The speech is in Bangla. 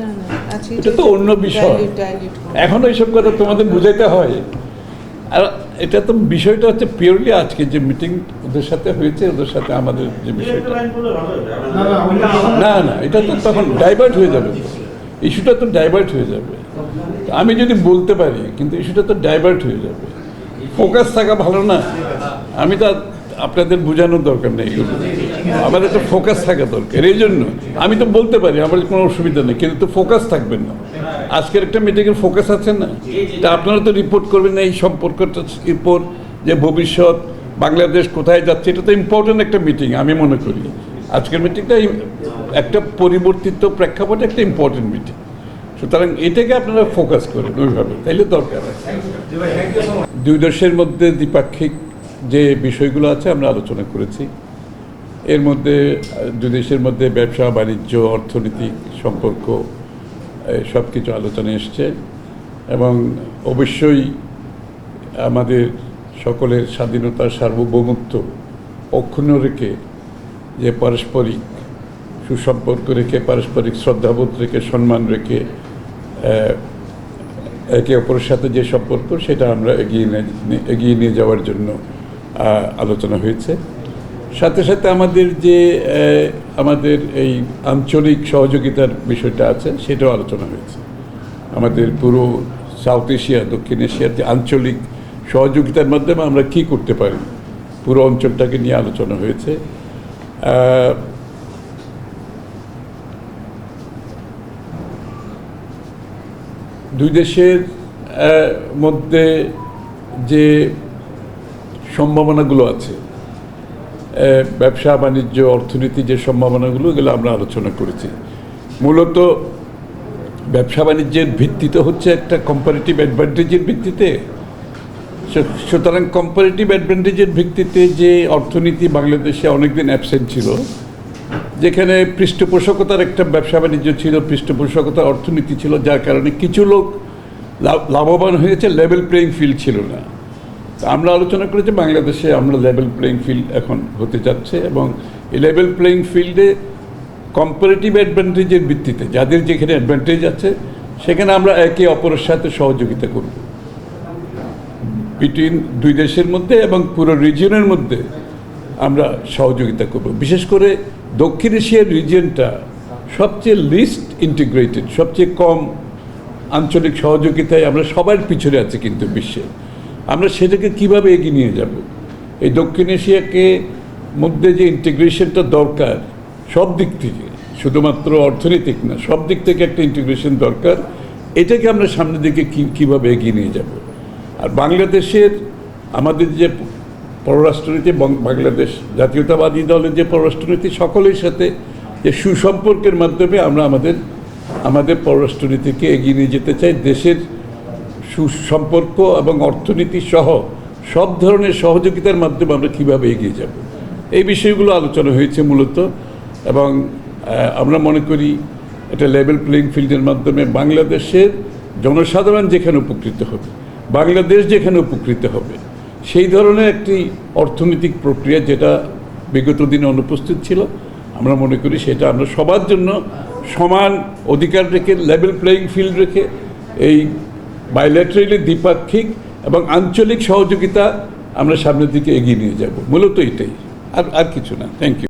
না, না, এটা তো অন্য বিষয়। এখন এইসব কথা তোমাদের বুঝাইতে হয়। আর এটা তো বিষয়টা হচ্ছে পিওরলি আজকে যে মিটিং ওদের সাথে হয়েছে ওদের সাথে আমাদের যে বিষয়টা। না না এটা তো তখন ডাইভার্ট হয়ে যাবে। ইস্যুটা তো ডাইভার্ট হয়ে যাবে। আমি যদি বলতে পারি কিন্তু ইস্যুটা তো ডাইভার্ট হয়ে যাবে। ফোকাস থাকা ভালো না। আমি তো আপনাদের বোঝানোর দরকার নেই আমাদের তো ফোকাস থাকা দরকার, এই জন্য আমি তো বলতে পারি, আমার কোনো অসুবিধা নেই, কিন্তু ফোকাস থাকবেন না। আজকের একটা মিটিংয়ের ফোকাস আছে না? তা আপনারা তো রিপোর্ট করবেন এই সম্পর্কটা রিপোর্ট যে ভবিষ্যৎ, বাংলাদেশ কোথায় যাচ্ছে, এটা তো ইম্পর্টেন্ট একটা মিটিং আমি মনে করি। আজকের মিটিংটা একটা পরিবর্তিত প্রেক্ষাপটে একটা ইম্পর্টেন্ট মিটিং সুতরাং এটাকে আপনারা ফোকাস করেন ওইভাবে, তাইলে দরকার আছে। দুই দেশের মধ্যে দ্বিপাক্ষিক যে বিষয়গুলো আছে আমরা আলোচনা করেছি। এর মধ্যে দুই দেশের মধ্যে ব্যবসা, বাণিজ্য অর্থনৈতিক সম্পর্ক সব কিছু আলোচনা এসছে এবং অবশ্যই আমাদের সকলের স্বাধীনতা সার্বভৌমত্ব অক্ষুণ্ণ রেখে যে পারস্পরিক সুসম্পর্ক রেখে, পারস্পরিক শ্রদ্ধাবোধ রেখে, সম্মান রেখে একে অপরের সাথে যে সম্পর্ক, সেটা আমরা এগিয়ে নিয়ে এগিয়ে নিয়ে যাওয়ার জন্য আলোচনা হয়েছে। সাথে সাথে আমাদের যে আমাদের এই আঞ্চলিক সহযোগিতার বিষয়টা আছে, সেটাও আলোচনা হয়েছে। আমাদের পুরো সাউথ এশিয়া, দক্ষিণ এশিয়ার যে আঞ্চলিক সহযোগিতার মাধ্যমে আমরা কি করতে পারি, পুরো অঞ্চলটাকে নিয়ে আলোচনা হয়েছে। দুই দেশের মধ্যে যে সম্ভাবনাগুলো আছে। ব্যবসা, বাণিজ্য, অর্থনীতি যে সম্ভাবনাগুলো, এগুলো আমরা আলোচনা করেছি। মূলত ব্যবসা বাণিজ্যের ভিত্তিতে হচ্ছে একটা কম্পারেটিভ অ্যাডভান্টেজের ভিত্তিতে। সুতরাং কম্পারেটিভ অ্যাডভান্টেজের ভিত্তিতে যে অর্থনীতি বাংলাদেশে অনেকদিন অ্যাবসেন্ট ছিল, যেখানে পৃষ্ঠপোষকতার একটা ব্যবসা বাণিজ্য ছিল, পৃষ্ঠপোষকতার অর্থনীতি ছিল, যার কারণে কিছু লোক লাভ- লাভবান হয়েছে লেভেল প্লেইং ফিল্ড ছিল না। আমরা আলোচনা করেছি বাংলাদেশে আমরা লেভেল প্লেইং ফিল্ড এখন হতে যাচ্ছে এবং এই লেভেল প্লেইং ফিল্ডে কম্পারেটিভ অ্যাডভান্টেজের ভিত্তিতে যাদের যেখানে অ্যাডভান্টেজ আছে, সেখানে আমরা একে অপরের সাথে সহযোগিতা করব। বিটুইন দুই দেশের মধ্যে এবং পুরো রিজিয়নের মধ্যে আমরা সহযোগিতা করব। বিশেষ করে দক্ষিণ এশিয়ার রিজিয়নটা সবচেয়ে লিস্ট ইন্টিগ্রেটেড সবচেয়ে কম আঞ্চলিক সহযোগিতায় আমরা সবার পিছনে আছি কিন্তু বিশ্বে। আমরা সেটাকে কীভাবে এগিয়ে নিয়ে যাব? এই দক্ষিণ এশিয়াকে মধ্যে যে ইন্টিগ্রেশনটা দরকার, সব দিক থেকে, শুধুমাত্র অর্থনৈতিক না, সব দিক থেকে একটা ইন্টিগ্রেশন দরকার, এটাকে আমরা সামনের দিকে কীভাবে এগিয়ে নিয়ে যাব? আর বাংলাদেশের আমাদের যে পররাষ্ট্রনীতি বাংলাদেশ জাতীয়তাবাদী দলের যে পররাষ্ট্রনীতি, সকলের সাথে যে সুসম্পর্কের মাধ্যমে আমরা আমাদের আমাদের পররাষ্ট্রনীতিকে এগিয়ে নিয়ে যেতে চাই। দেশের সুসম্পর্ক এবং অর্থনীতি সহ সব ধরনের সহযোগিতার মাধ্যমে আমরা কীভাবে এগিয়ে যাব। এই বিষয়গুলো আলোচনা হয়েছে মূলত এবং আমরা মনে করি এটা লেভেল প্লেইং ফিল্ডের মাধ্যমে বাংলাদেশের জনসাধারণ যেখানে উপকৃত হবে, বাংলাদেশ যেখানে উপকৃত হবে, সেই ধরনের একটি অর্থনৈতিক প্রক্রিয়া যেটা বিগত দিনে অনুপস্থিত ছিল, আমরা মনে করি সেটা আমরা সবার জন্য সমান অধিকার রেখে লেভেল প্লেইং ফিল্ড রেখে এই বাইল্যাটারালি দ্বিপাক্ষিক এবং আঞ্চলিক সহযোগিতা আমরা সামনের দিকে এগিয়ে নিয়ে যাব। মূলত এটাই। আর আর কিছু না। Thank you